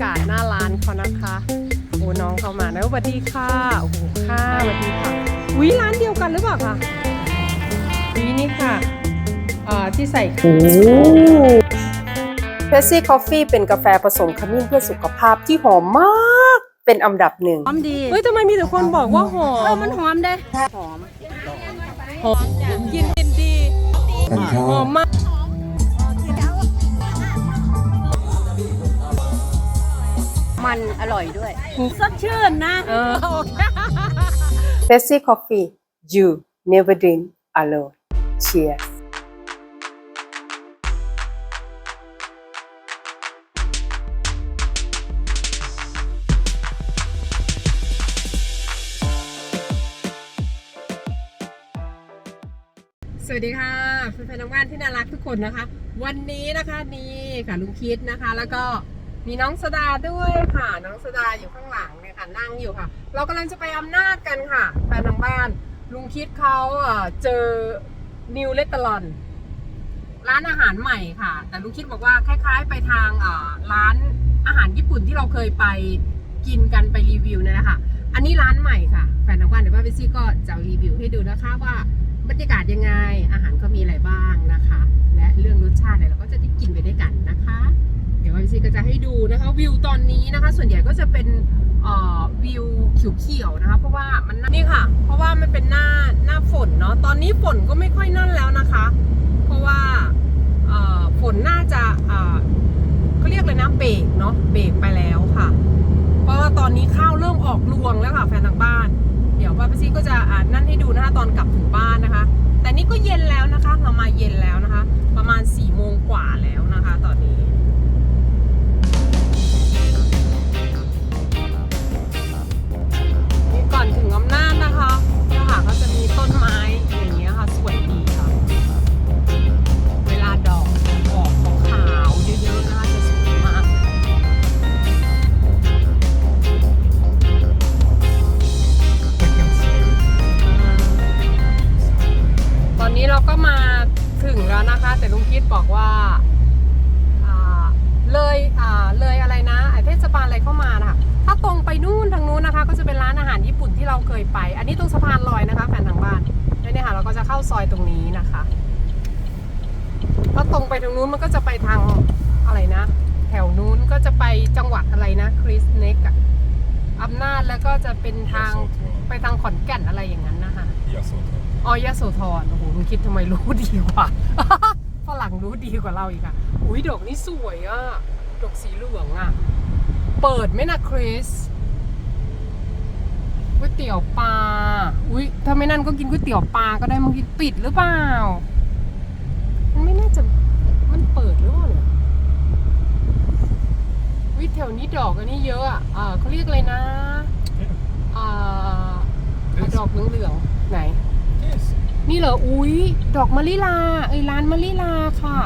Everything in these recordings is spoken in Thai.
ากาศหน้าร้านเขานะคะโอ้น้องเข้ามานะสวัสดีค่ะโอ้โหค่ะสวัสดีค่ะวิร้านเดียวกันหรือเปล่าคะวินี่ค่ะอ่าที่ใส่โอ้เพสซี่คอฟฟี่เป็นกาแฟผสมขมิ้นเพื่อสุขภาพที่หอมมาก เป็นอันดับหนึ่งหอมดีเฮ้ยทำไมมีแต่คนบอกว่าหอเออมมันหอมเด้หอมหอมกินกินดีฉันชอหอบมมาก มันอร่อยด้วยสดชื่นนะเออโอเค p e p s i Coffee you never drink alone cheers สวัสดีค่ะแฟนๆทางบ้านที่น่ารักทุกคนนะคะ วันนี้นะคะนี่ค่ะลุงคิดนะคะแล้วก็ มีน้องสดาด้วยค่ะ น้องสดาอยู่ข้างหลังเนี่ยค่ะนั่งอยู่ค่ะ เรากำลังจะไปอำนาจกันค่ะแฟนทางบ้าน ลุงคิดเขาเจอนิวเลตลอน ร้านอาหารใหม่ค่ะ แต่ลุงคิดบอกว่าคล้าย ๆ ไปทางร้านอาหารญี่ปุ่นที่เราเคยไปกินกันไปรีวิวเนี่ยนะคะอันนี้ร้านใหม่ค่ะแฟนทางบ้านเดี๋ยวว่าไปซี่ก็จะรีวิวให้ดูนะคะว่าบรรยากาศยังไงอาหารก็มีอะไรบ้างนะคะ และเรื่องรสชาติเนี่ยเราก็จะได้กินไปด้วยกันนะคะ เดี๋ยวพี่ซีก็จะให้ดูนะคะวิวตอนนี้นะคะ ส่วนใหญ่ก็จะเป็นวิวเขียวๆนะคะ เพราะว่ามันนี่ค่ะ เพราะว่ามันเป็นหน้าหน้าฝนเนาะตอนนี้ฝนก็ไม่ค่อยนั่นแล้วนะคะ เพราะว่าฝนน่าจะเขาเรียกเลยนะเบรกเนาะเบรกไปแล้วค่ะ เพราะว่าตอนนี้ข้าวเริ่มออกรวงแล้วค่ะแฟนทางบ้าน เดี๋ยวป้าปซี่ก็จะนนั่นให้ดูนะคะตอนกลับถึงบ้านนะคะ แต่นี่ก็เย็นแล้วนะคะ เรามาเย็นแล้วนะคะ ประมาณ4ี่โมงกว่าแล้วนะคะ ตอนนี้ อนถึงอำนาจนะคะเนี่ยค่ะก็จะมีต้นไม้อย่างเงี้ยค่ะ สวยดีค่ะ เวลาดอกออกขาวๆเยอะๆนะคะจะสวยมากตอนนี้เราก็มาถึงแล้วนะคะ แต่ลุงคิดบอกว่าานอาหารญี่ปุ่นที่เราเคยไป อันนี้ตรงสะพานลอยนะคะแฟนทางบ้านแล้วเนี่ยค่ะเราก็จะเข้าซอยตรงนี้นะคะถ้าตรงไปทางนู้นมันก็จะไปทางอะไรนะ แถวนู้นก็จะไปจังหวัดอะไรนะคริสเน็กอะอำนาจแล้วก็จะเป็นทางไปทางขอนแก่นอะไรอย่างนั้นนะคะยาโสธรอ๋อยโสธรโอ้โหมึงคิดทำไมรู้ดีกว่าฝรั่งรู้ดีกว่าเราอีกอะอุ้ยดอกนี่สวยอะดอกสีเหลืองอะเปิดไหมนะคริส ก๋วยเตี๋ยวปลา อุ้ยถ้าไม่นั่นก็กินก๋วยเตี๋ยวปลาก็ได้มึงคิดปิดหรือเปล่า มันไม่น่าจะ มันเปิดหรือเปล่าเนี่ยวิแถวนี้ดอกอันนี้เยอะอะอ่าเขาเรียกอะไรนะอ่าอ่าดอกเหลืองๆไหน Yes. นี่เหรอ อุ้ยดอกมะลิลาเอ้ยร้านมะลิลาค่ะ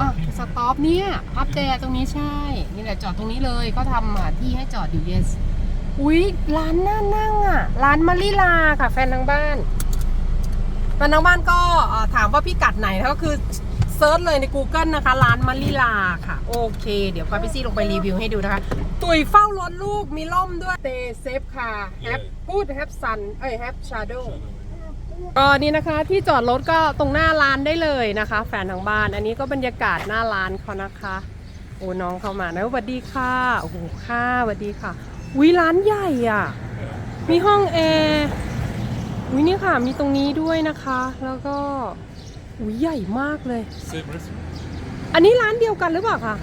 อะสต็อปเนี่ยอัพแต่ตรงนี้ใช่ นี่แหละจอดตรงนี้เลยเขาทำอะที่ให้จอดอยู่ yes อุ้ยร้านน่านั่งอะ ร้านมะลิลาค่ะแฟนทางบ้านแฟนทางบ้านก็เอ่อถามว่าพี่กัดไหนก็คือเซิร์ชเลยใน Google นะคะ ร้านมะลิลาค่ะ โอเค เดี๋ยวพาพี่ซี่ลงไปรีวิวให้ดูนะคะ ตุยเฝ้ารถลูกมีล่มด้วยเตเซฟค่ะแฮปพูดแฮปซันเอ้ยแฮปชาโดก็นี่นะคะที่จอดรถก็ตรงหน้าร้านได้เลยนะคะ แฟนทางบ้าน อันนี้ก็บรรยากาศหน้าร้านเขานะคะ โอ้น้องเข้ามานะสวัสดีค่ะโอ้โหค่ะสวัสดีค่ะ วิร้านใหญ่อะ มีห้องแอร์วินี่ค่ะ มีตรงนี้ด้วยนะคะ แล้วก็อุ้ยใหญ่มากเลย Same restaurant. อันนี้ร้านเดียวกันหรือเปล่าคะ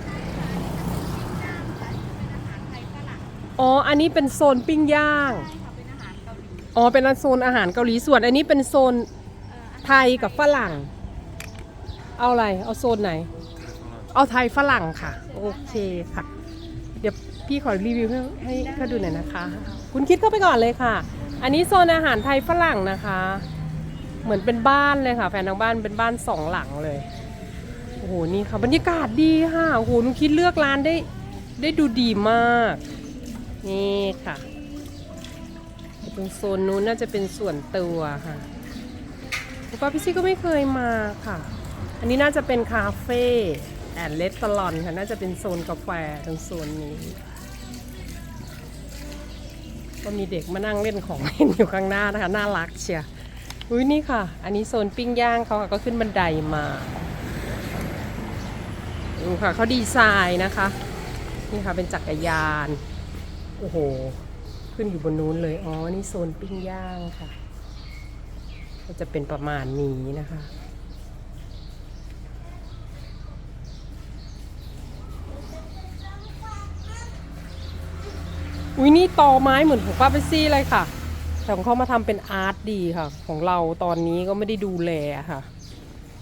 อ๋อ อันนี้เป็นโซนปิ้งย่าง อ๋อ เป็นโซนอาหารเกาหลี ส่วนอันนี้เป็นโซนไทยกับฝรั่ง เอาอะไร เอาโซนไหน เอาไทยฝรั่งค่ะ โอเคค่ะ พี่ขอรีวิวให้ให้เขาดูหน่อยนะคะ คุณคิดเข้าไปก่อนเลยค่ะ อันนี้โซนอาหารไทยฝรั่งนะคะ เหมือนเป็นบ้านเลยค่ะ แฟนทางบ้านเป็นบ้านสองหลังเลยโอ้โหนี่ค่ะบรรยากาศดีค่ะโอ้โหนุคิดเลือกร้านได้ได้ดูดีมาก นี่ค่ะตรงโซนนู้นน่าจะเป็นส่วนตัวค่ะคุณป้าพี่ซี่ก็ไม่เคยมาค่ะ อันนี้น่าจะเป็นคาเฟ่แอนเลสตลอนค่ะ น่าจะเป็นโซนกาแฟตรงโซนนี้ ก็มีเด็กมานั่งเล่นของเล่นอยู่ข้างหน้านะคะ น่ารักเชียร์อุ้ยนี่ค่ะ อันนี้โซนปิ้งย่างเขาค่ะก็ขึ้นบันไดมาดูค่ะเขาดีไซน์นะคะ นี่ค่ะเป็นจักรยาน โอ้โห ขึ้นอยู่บนนู้นเลย อ๋อ นี่โซนปิ้งย่างค่ะ ก็จะเป็นประมาณนี้นะคะ อุ้ยนี่ตอไม้เหมือนของป้าเปซี่เลยค่ะ แต่ของเขามาทำเป็นอาร์ตดีค่ะ ของเราตอนนี้ก็ไม่ได้ดูแลค่ะ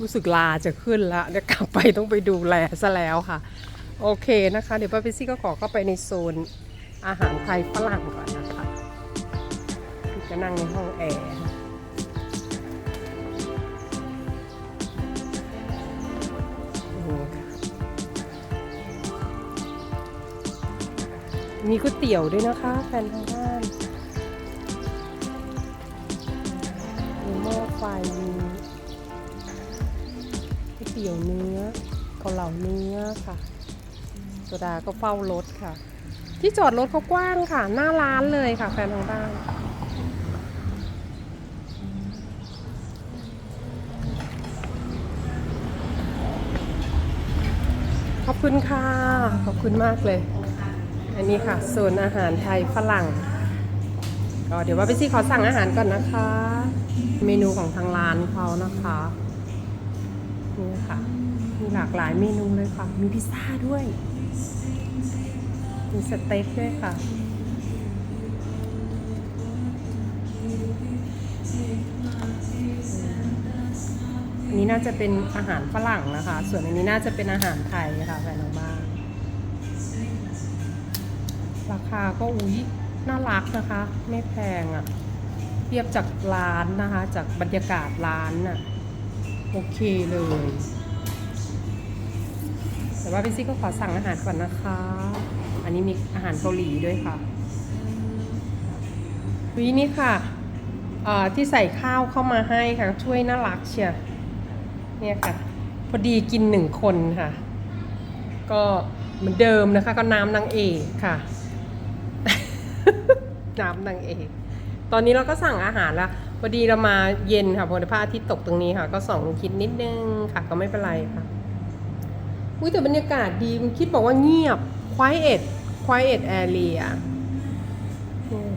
รู้สึกลาจะขึ้นละเดี๋ยวกลับไปต้องไปดูแลซะแล้วค่ะ โอเคนะคะ เดี๋ยวป้าเปซี่ก็ขอเข้าไปในโซนอาหารไทยฝรั่งก่อนนะคะจะนั่งในห้องแอร์ มีก๋วยเตี๋ยวด้วยนะคะแฟนทางบ้านมีหม้อไฟมีก๋วยเตี๋ยวเนื้อเกาเหลาเนื้อค่ะโซดาก็เฝ้ารถค่ะ ที่จอดรถเขากว้างค่ะ หน้าร้านเลยค่ะ แฟนทางบ้านขอบคุณค่ะ ขอบคุณมากเลย อันนี้ค่ะโซนอาหารไทยฝรั่งก็เดี๋ยวว่าไปซี่ขอสั่งอาหารก่อนนะคะ เมนูของทางร้านเขานะคะนี่ค่ะมีหลากหลายเมนูเลยค่ะ มีพิซซ่าด้วย มีสเต็กด้วยค่ะอันนี้น่าจะเป็นอาหารฝรั่งนะคะ ส่วนอันนี้น่าจะเป็นอาหารไทยค่ะแฟนทางบ้าน ราคาก็อุ้ยน่ารักนะคะ ไม่แพงอะ่ะ เทียบจากร้านนะคะ จากบรรยากาศร้านน่ะ โอเคเลย แต่ว่าพี่ซี่ก็ขอสั่งอาหารก่อนนะคะ อันนี้มีอาหารเกาหลีด้วยค่ะวีนี่ค่ะที่ใส่ข้าวเข้ามาให้ค่ะ ช่วยน่ารักเชียเนี่ยค่ะ พอดีกินหนึ่งคนค่ะ ก็เหมือนเดิมนะคะ ก็น้ำนางเอกค่ะ น้ำนางเอกตอนนี้เราก็สั่งอาหารล้วพอดีเรามาเย็นค่ะพอดีพระอาทิตย์ตกตรงนี้ค่ะ ก็ส่องคิดนิดนึงค่ะ ก็ไม่เป็นไรค่ะอุ้ยแต่บรรยากาศดีคุณคิดบอกว่าเงียบ quiet quiet area อืม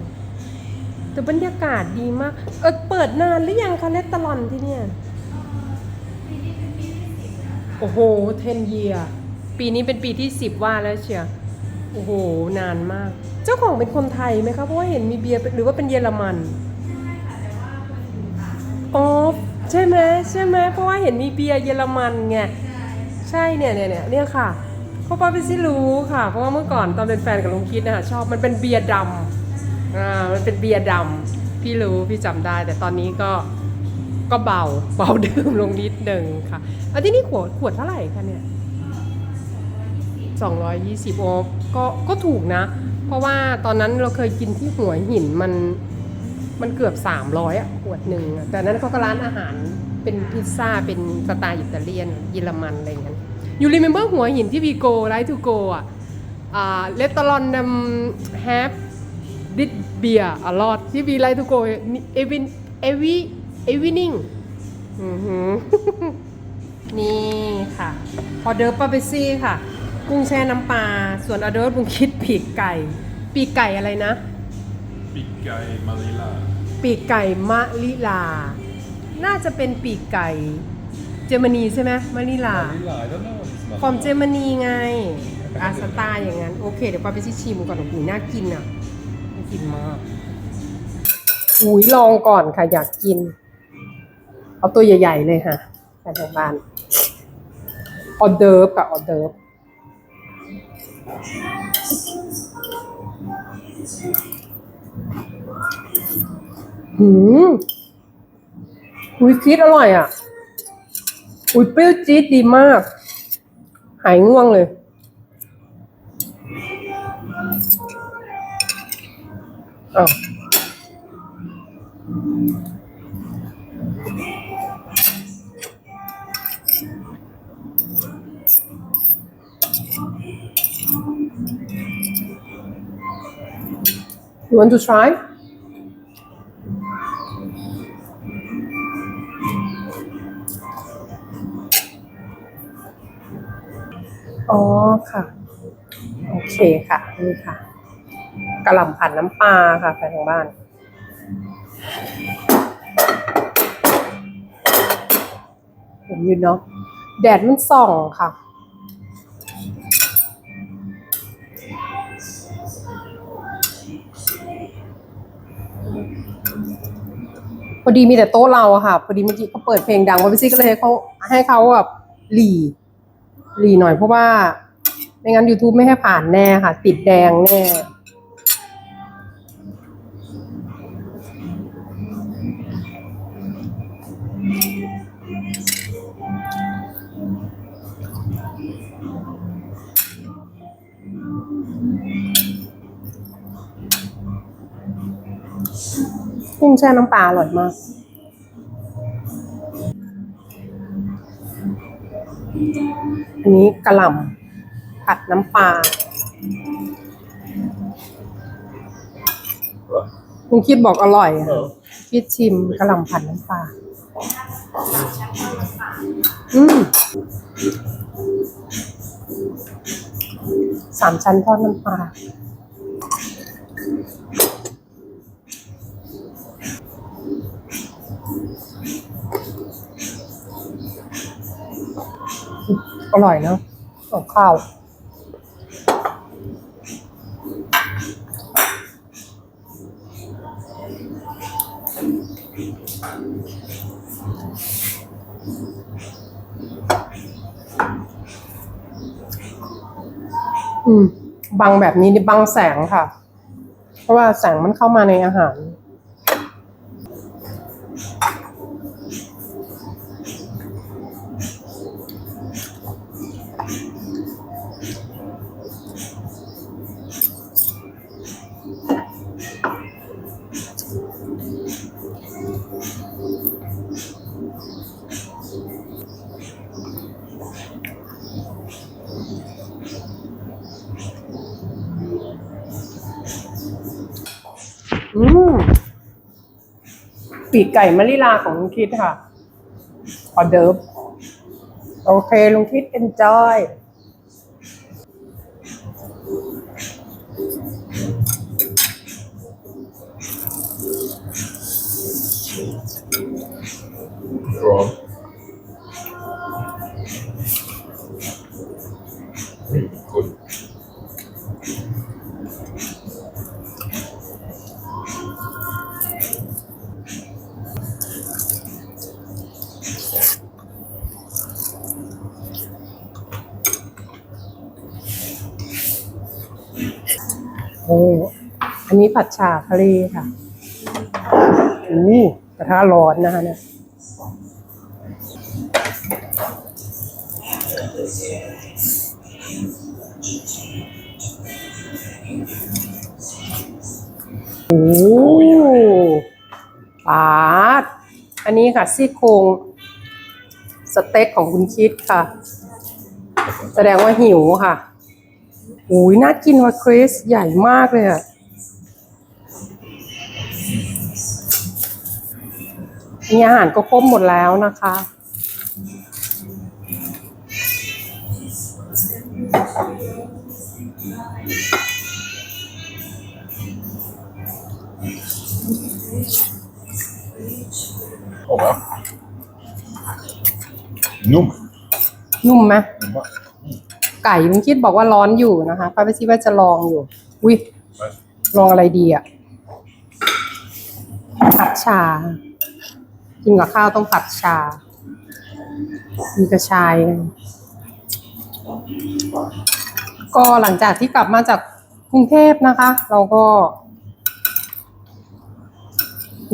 แต่บรรยากาศดีมาก เออเปิดนานหรือยังคะเลตตลอนที่เนี่ยโอ้โห10 year ปีนี้เป็นปีที่10ว่าแล้วเชียโอ้โห นานมาก เจ้าของเป็นคนไทยไหมคะเพราะว่าเห็นมีเบียร์หรือว่าเป็นเยอรมันอ๋อใช่ไหมใช่ไหมเพราะว่าเห็นมีเบียร์เยอรมันไงใช่เนี่ยเนี่ยเนี่ยเนี่ยค่ะเพราะป้าพิซิรู้ค่ะ เพราะว่าเมื่อก่อนตอนเป็นแฟนกับลุงคิดนะคะชอบมันเป็นเบียร์ดำอ่ามันเป็นเบียร์ดำพี่รู้พี่จำได้ แต่ตอนนี้ก็ก็เบาเบาดื่มลงนิดนึงค่ะอันที่นี่ขวดขวดเท่าไหร่คะเนี่ย220โอก็ก็ถูกนะ เพราะว่าตอนนั้นเราเคยกินที่หัวหินมันมันเกือบ 300อะขวดหนึ่งแต่นั้นเขาก็ร้านอาหารเป็นพิซซ่าเป็นสไตล์อิตาเลียนเยอรมันอะไรอย่างเงี้ยอยู่รีเมมเบอร์หัวหินที่วีโกไลทูโกอะอ่าเลตตลอนดัมแฮปดิดเบียอลอดที่วีไลทูโกเอวินเอวีเอวินิงนี่ค่ะออเดอร์ปาเปซี่ค่ะ กุ้งแช่น้ำปลาส่วนออเดอร์บุงคิดปีกไก่ ปีกไก่อะไรนะ ปีกไก่มาริลา ปีกไก่มะลิลา น่าจะเป็นปีกไก่เยอรมนีใช่ไหมมะลิลามาริลา I don't know what it's ฟอร์มเยอรมนีไงอาสไตล์อย่างนั้น โอเค เดี๋ยวป้าไปชิมก่อนโอ้โหน่ากินอะน่ากินมากอุ้ยลองก่อนค่ะ อยากกิน เอาตัวใหญ่ ๆ เลยค่ะแฟนทางบ้านออเดิร์ฟกับออเดิร์ฟ หืมอุ้ยคิดอร่อยอะ อุ้ยเปรี้ยวจี๊ดดีมาก หายง่วงเลย อ้าว You want to try? อ๋อค่ะ โอเคค่ะ นี่ค่ะกระหล่ำผัดน้ำปลาค่ะแฟนทางบ้าน เห็นอยู่เนาะแดดมันส่องค่ะ พอดีมีแต่โต๊ะเราอะค่ะ พอดีเมื่อกี้เขาเปิดเพลงดังว่าพี่ซี่ก็เลยให้เขาให้เขาแบบหลีหลีหน่อยเพราะว่า ไม่งั้น YouTube ไม่ให้ผ่านแน่ค่ะ ติดแดงแน่ แช่น้ำปลาอร่อยมาก อันนี้กระหล่ำผัดน้ำปลาคุณคิดบอกอร่อยอะคิดชิมกระหล่ำผัดน้ำปลา อืมสามชั้นทอดน้ำปลา อร่อยเนาะกับข้าว อืม บังแบบนี้นี่บังแสงค่ะ เพราะว่าแสงมันเข้ามาในอาหาร ปีกไก่มะลิลาของลุงคิดค่ะ ออเดิร์ฟโอเคลุงคิดเอนจอยร้อน โอ้อันนี้ผัดฉาทะเลค่ะอู้กระทะร้อนนะคะเนี่ยโอ้ปาดอันนี้ค่ะซี่โครงสเต็กของคุณคิดค่ะ แสดงว่าหิวค่ะ โอ้ยน่ากินว่ะคริสใหญ่มากเลยอะมีอาหารก็ครบหมดแล้วนะคะออกแล้วนุ่ม นุ่มไหมนุ่มมาก ไก่คุณคิดบอกว่าร้อนอยู่นะคะป้าไปคิดว่าจะลองอยู่ อุ้ยลองอะไรดีอะผัดชา กินกับข้าวต้องผัดชา มีกระชาย ก็หลังจากที่กลับมาจากกรุงเทพนะคะ เราก็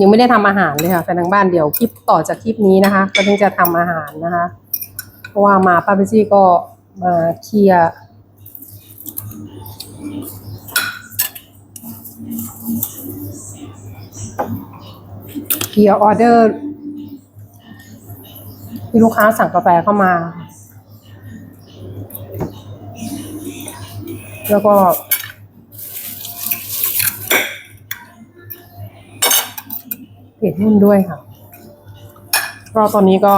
ยังไม่ได้ทำอาหารเลยค่ะแฟนทางบ้านเดี๋ยวคลิปต่อจากคลิปนี้นะคะ ก็ถึงจะทำอาหารนะคะ เพราะว่ามาป้าเปซี่ก็ มาเคลียร์เคลียร์ออเดอร์ที่ลูกค้าสั่งกาแฟเข้ามา แล้วก็เผ็ดนุ่นด้วยค่ะก็ตอนนี้ก็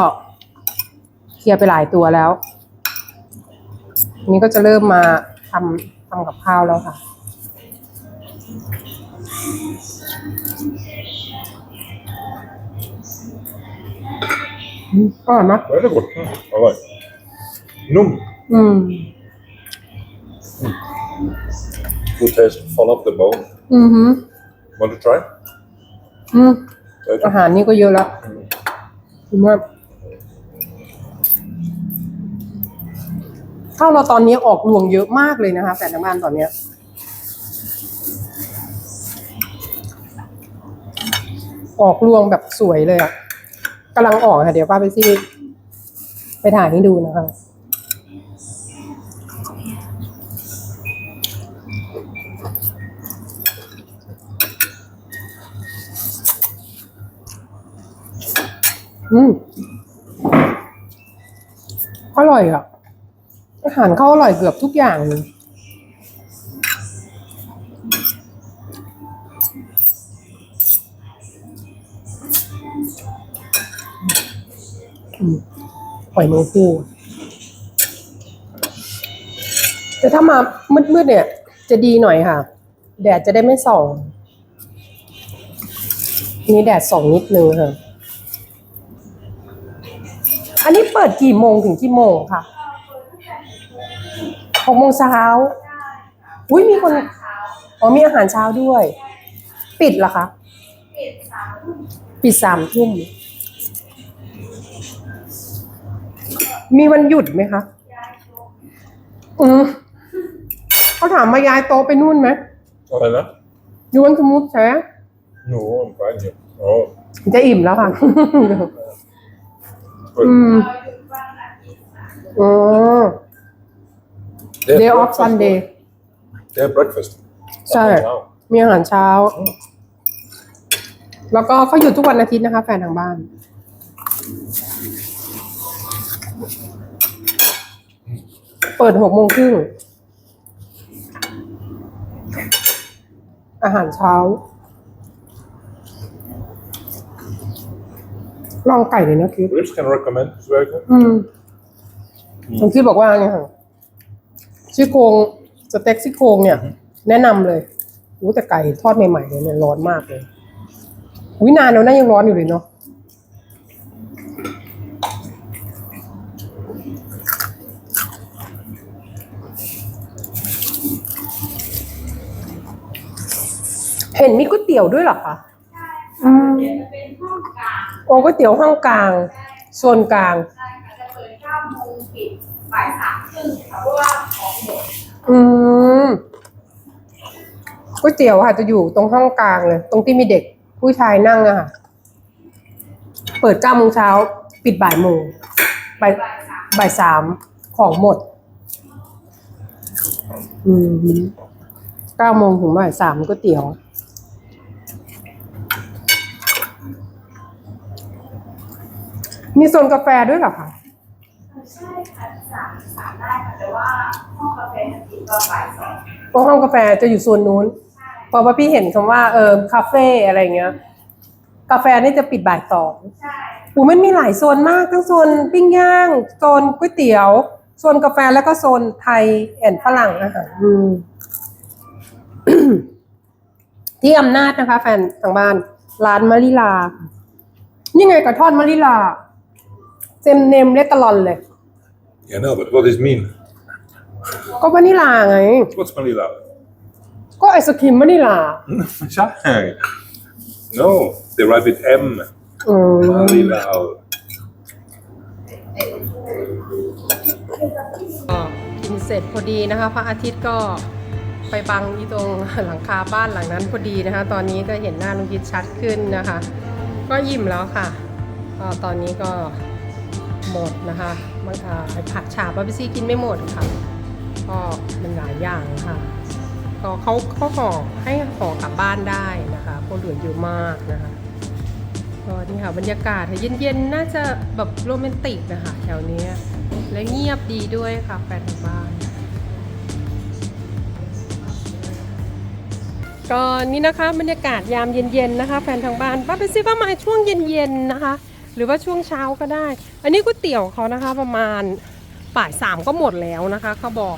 เคลียร์ไปหลายตัวแล้ว นนี้ก็จะเริ่มมาทำทำกับข้าวแล้วค่ะอืมอร่อยมาก Very good. Mm, I like. Num. อืม Good taste. Fall off the bone. อือฮึ Want to try? อืม Later. อาหารนี่ก็เยอะแล้วคุณว่า ข้าวเราตอนนี้ออกรวงเยอะมากเลยนะคะแฟนทางบ้านตอนเนี้ยออกรวงแบบสวยเลยอะกำลังออกค่ะ เดี๋ยวป้าไปซี่ไปถ่ายให้ดูนะคะอืมอร่อยอะ อาหารเขาอร่อยเกือบทุกอย่างเลยอืมหอยแมงภูแต่ถ้ามามืดๆเนี่ย จะดีหน่อยค่ะ แดดจะได้ไม่ส่อง นี่แดดส่องนิดนึงค่ะ อันนี้เปิดกี่โมงถึงกี่โมงคะ หกโมงเช้าอุ้ยมีคนอ๋อมีอาหารเช้าด้วย ปิดเหรอคะปิดสามทุ่มมีวันหยุดไหมคะอืมเขาถามมาย้ายโต๊ะไปนู่นไหม What is that? ยูวันสมูทใช่ No, I'm fine here. Oh, จะอิ่มแล้วค่ะ good. อืมอ๋อ They have day off breakfast. Sunday They have breakfast. ใช่ Now. มีอาหารเช้า แล้วก็เขาหยุดทุกวันอาทิตย์นะคะ แฟนทางบ้าน เปิดหกโมงครึ่ง อาหารเช้า ลองไก่เลยนะคิด Ribs can recommend. It's very good. อืมผมคิดบอกว่าเนี่ยค่ะ ซี่โครงสเต็กซี่โครงเนี่ย แนะนำเลยอู้แต่ไก่ทอดใหม่ๆเลยเนี่ยร้อนมากเลยวินานแล้วนะยังร้อนอยู่เลยเนาะเห็นมีก๋วยเตี๋ยวด้วยเหรอคะอืมโอ้ก๋วยเตี๋ยวห้องกลางโซนกลางใช่ค่ะจะเปิด9โมงปิด บ่ายสามครึ่งค่ะเพราะว่าของหมดอืมก๋วยเตี๋ยวค่ะจะอยู่ตรงห้องกลางเลย ตรงที่มีเด็กผู้ชายนั่งอะค่ะ เปิดเก้าโมงเช้า ปิดบ่ายโมงบ่ายบ่ายสามของหมด อืมเก้าโมงถึงบ่ายสามก๋วยเตี๋ยว มีโซนกาแฟด้วยเหรอคะ ใช่ค่ะสามสามได้ค่ะแต่ ว่าห้องกาแฟจะปิดตอนบ่ายสองเพราะห้องกาแฟจะอยู่โซนนู้นเพราะว่าพี่เห็นคำว่าเออคาเฟ่อะไรเงี้ย กาแฟนี่จะปิดบ่ายสองใช่อูมันมีหลายโซนมาก ทั้งโซนปิ้งย่าง โซนก๋วยเตี๋ยว โซนกาแฟแล้วก็โซนไทยแอนฝรั่งอาหารอืมที่อำนาจนะคะ แฟนทางบ้าน ร้านมะลิลา นี่ไงกระท่อนมะลิลาเจมเนมเลตลอนเลย Yeah, no, but what does it mean? ก็วานิลาไง What's Manila? ก็ไอศครีมมะลิลา Shanghai. No, they write with M. อืม Manila. ก็กินเสร็จพอดีนะคะ พระอาทิตย์ก็ไปบังที่ตรง หลังคาบ้านหลังนั้นพอดีนะคะ ตอนนี้ก็เห็นหน้าลุงยิดชัดขึ้นนะคะ ก็ยิ้มแล้วค่ะก็ตอนนี้ก็หมดนะคะบางอ่าไอ้ผักฉาบาร์บีซี่กินไม่หมดค่ะ ก็มันหลายอย่างค่ะก็เขาเขาห่อให้ห่อกลับบ้านได้นะคะเพราะเหลือเยอะมากนะคะก็นี่ค่ะบรรยากาศเย็นๆน่าจะแบบโรแมนติกนะคะแถวนี้และเงียบดีด้วยค่ะแฟนทางบ้านก็นี่นะคะบรรยากาศยามเย็นๆนะคะแฟนทางบ้านป้าไปซื้อป้ามาช่วงเย็นๆนะคะ หรือว่าช่วงเช้าก็ได้ อันนี้ก๋วยเตี๋ยวเขานะคะประมาณบ่ายสามก็หมดแล้วนะคะเขาบอก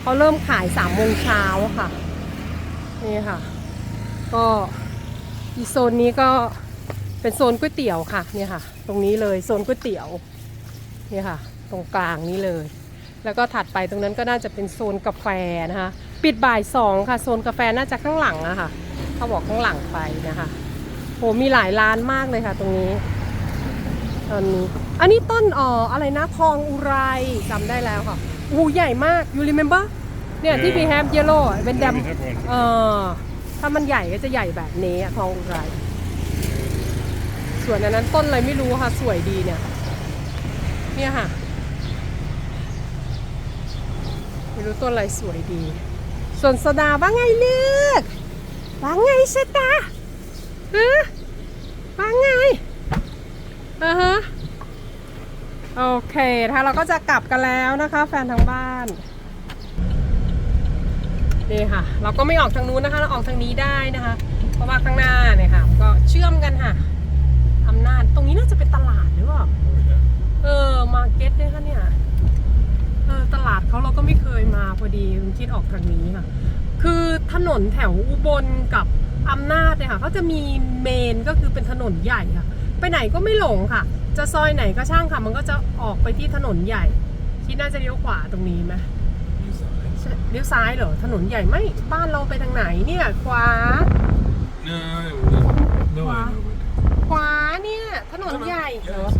เขาเริ่มขายสามโมงเช้าค่ะ นี่ค่ะ ก็อีโซนนี้ก็เป็นโซนก๋วยเตี๋ยวค่ะนี่ค่ะ ตรงนี้เลยโซนก๋วยเตี๋ยวนี่ค่ะ ตรงกลางนี้เลย แล้วก็ถัดไปตรงนั้นก็น่าจะเป็นโซนกาแฟนะคะ ปิดบ่ายสองค่ะ โซนกาแฟน่าจะข้างหลังอะค่ะเขาบอกข้างหลังไปนะคะโหมีหลายร้านมากเลยค่ะ ตรงนี้ตอนนี้ อันนี้ต้นอ่ออะไรนะทองอุไรจำได้แล้วค่ะ อ้โหใหญ่มาก you remember เนี่ยที่พีแฮมเยลโล่เป็นแดมเอ่อถ้ามันใหญ่ก็จะใหญ่แบบนี้อะทองอุไรส่วนอันนั้นต้นอะไรไม่รู้ค่ะ สวยดีเนี่ย เนี่ยค่ะ ไม่รู้ต้นอะไรสวยดี ส่วนสดาว่าไงเลือกว่าไงสดาฮะว่าไงอ่าฮะ โอเคนะคะเราก็จะกลับกันแล้วนะคะ แฟนทางบ้านนี่ค่ะ เราก็ไม่ออกทางนู้นนะคะ เราออกทางนี้ได้นะคะ เพราะว่าข้างหน้าเนี่ยค่ะ ก็เชื่อมกันค่ะอำนาจตรงนี้น่าจะเป็นตลาดหรือเปล่าเออมาเก็ตเนี่ยค่ะเนี่ยเออตลาดเขาเราก็ไม่เคยมาพอดีคิดออกทางนี้ค่ะ คือถนนแถวอุบลกับอำนาจเนี่ยค่ะเขาจะมีเมนก็คือเป็นถนนใหญ่ค่ะ ไปไหนก็ไม่หลงค่ะ จะซอยไหนก็ช่างค่ะ มันก็จะออกไปที่ถนนใหญ่คิดน่าจะเลี้ยวขวาตรงนี้ไหมใช่เลี้ยวซ้ายเหรอ ถนนใหญ่ไม่บ้านเราไปทางไหนเนี่ยขวา No, no, I know ขวาเนี่ย ถนน it. ใหญ่เหรอ Yes,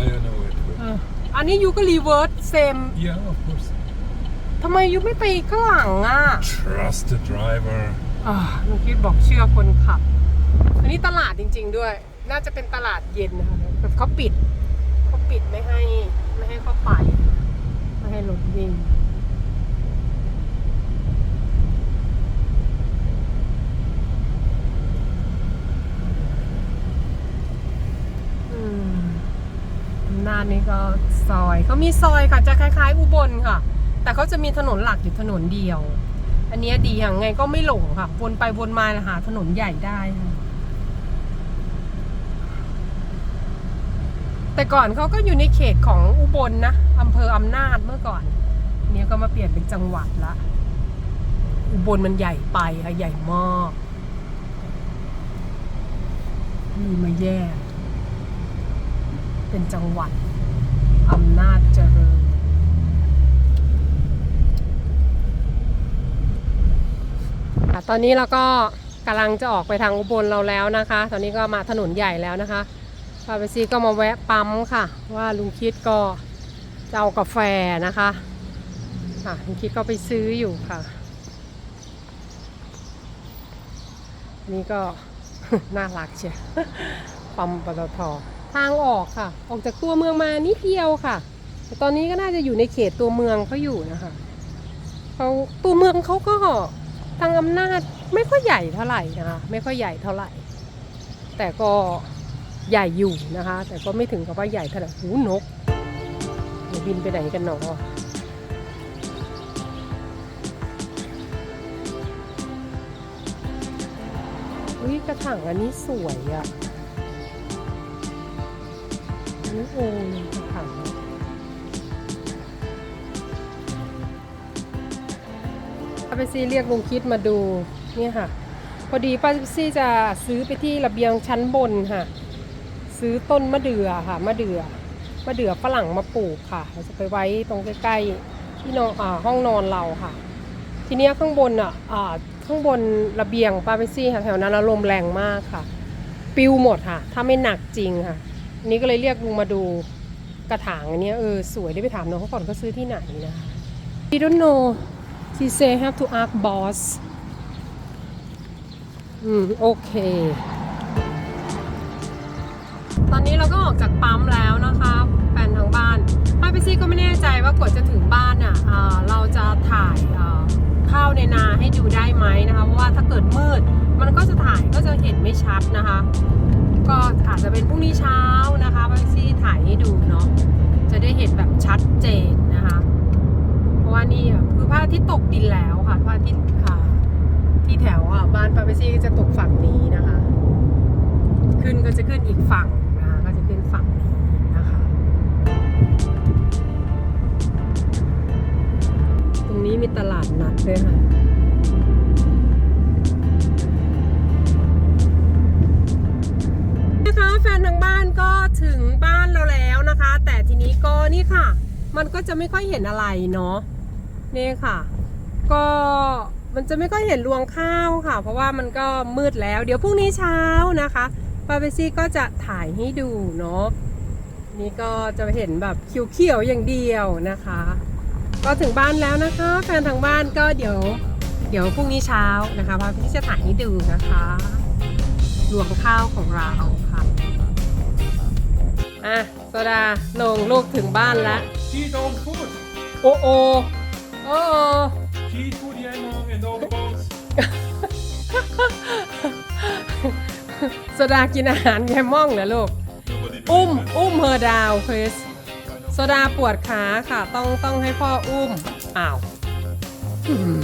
I know it. เอออันนี้ยูก็รีเวิร์สเซม Yeah, of course. ทำไมยูไม่ไปข้างหลังอะ Trust the driver. อ่าลุงคิดบอกเชื่อคนขับ อันนี้ตลาดจริง ๆ ด้วย น่าจะเป็นตลาดเย็นนะคะแบบเขาปิดเขาปิดไม่ให้ไม่ให้เข้าไปไม่ให้รถวิ่งอืมอำนานี่ก็ซอยเขามีซอยค่ะจะคล้าย ๆ อุบลค่ะ แต่เขาจะมีถนนหลักอยู่ถนนเดียว อันนี้ดีอย่างไงก็ไม่หลงค่ะ วนไปวนมาหาถนนใหญ่ได้ค่ะ แต่ก่อนเขาก็อยู่ในเขตของอุบลนะอำเภออำนาจเมื่อก่อนนเนี้ยก็มาเปลี่ยนเป็นจังหวัดละ อุบลมันใหญ่ไปค่ะใหญ่มากมีมาแยกเป็นจังหวัดอำนาจเจริญตอนนี้เราก็กำลังจะออกไปทางอุบลเราแล้วนะคะ ตอนนี้ก็มาถนนใหญ่แล้วนะคะาไปซีก็มาแวะปั๊มค่ะ ว่าลุงคิดก็จะเอากาแฟนะคะอะลุงคิดก็ไปซื้ออยู่ค่ะ นี่ก็น่ารักเชียวปั๊มปตททางออกค่ะ ออกจากตัวเมืองมานิดเดียวค่ะแต่ตอนนี้ก็น่าจะอยู่ในเขตตัวเมืองเขาอยู่นะคะเขาตัวเมืองเขาก็ทางอำนาจไม่ค่อยใหญ่เท่าไหร่นะคะไม่ค่อยใหญ่เท่าไหร่ แต่ก็ ใหญ่อยู่นะคะ แต่ก็ไม่ถึงกับว่าใหญ่เท่าไหร่หูนกเดี๋ยวบินไปไหนกันหนออุ้ยกระถางอันนี้สวยอะ่ะอันนี้โอ้ยกระถางป้าเปซี่เรียกลุงคิดมาดูเนี่ยค่ะ พอดีป้าเปซี่จะซื้อไปที่ระเบียงชั้นบนค่ะ ซื้อต้นมะเดื่อค่ะมะเดื่อมะเดื่อฝรั่งมาปลูกค่ะ เราจะไปไว้ตรงใกล้ๆที่นอนอห้องนอนเราค่ะ ทีนี้ข้างบนอะข้างบนระเบียงปาเปซี่ค่ะแถวนั้นลมแรงมากค่ะ ปิวหมดค่ะ ถ้าไม่หนักจริงค่ะนนี้ก็เลยเรียกลุงมาดูกระถางอันนี้เออสวยได้ไปถามน้องเขาก่อนเขาซื้อที่ไหนนะคะ I don't know She say have to ask boss อืมโอเค ตอนนี้เราก็ออกจากปั๊มแล้วนะคะแฟนทางบ้านป้าไปซี่ก็ไม่แน่ใจว่ากว่าจะถึงบ้านอะเราจะถ่ายข้าวในนาให้ดูได้ไหมนะคะเพราะว่าถ้าเกิดมืด มันก็จะถ่ายก็จะเห็นไม่ชัดนะคะ ก็อาจจะเป็นพรุ่งนี้เช้านะคะป้าไปซี่ถ่ายให้ดูเนาะจะได้เห็นแบบชัดเจนนะคะ เพราะว่านี่คือพระอาทิตย์ตกดินแล้วค่ะพระอาทิตย์อ่ที่แถวอะบ้านปาเปซี่จะตกฝั่งนี้นะคะ ขึ้นก็จะขึ้นอีกฝั่งนะคะก็จะขึ้นฝั่งนี้นะคะ ตรงนี้มีตลาดนัดด้วยค่ะนะคะแฟนทางบ้านก็ถึงบ้านเราแล้วนะคะ แต่ทีนี้ก็นี่ค่ะ มันก็จะไม่ค่อยเห็นอะไรเนาะนี่ค่ะ ก็มันจะไม่ค่อยเห็นรวงข้าวค่ะ เพราะว่ามันก็มืดแล้ว เดี๋ยวพรุ่งนี้เช้านะคะ ปาเปซี่ก็จะถ่ายให้ดูเนาะนี่ก็จะเห็นแบบเขียวๆอย่างเดียวนะคะ ก็ถึงบ้านแล้วนะคะ แฟนทางบ้านก็เดี๋ยว เดี๋ยวพรุ่งนี้เช้านะคะพาพี่จะถ่ายให้ดูนะคะรวงข้าวของเราค่ะอะโซดาลงลูกถึงบ้านแล้ว Eat all food. โอ้โอโอ้โอ Eat food, yeah, and all bones. โซดากินอาหารแยมม่องเหรอลูก อุ้ม อุ้มเฮอดาวคริสโซดาปวดขาค่ะ ต้องต้องให้พ่ออุ้ม อ้าวอืม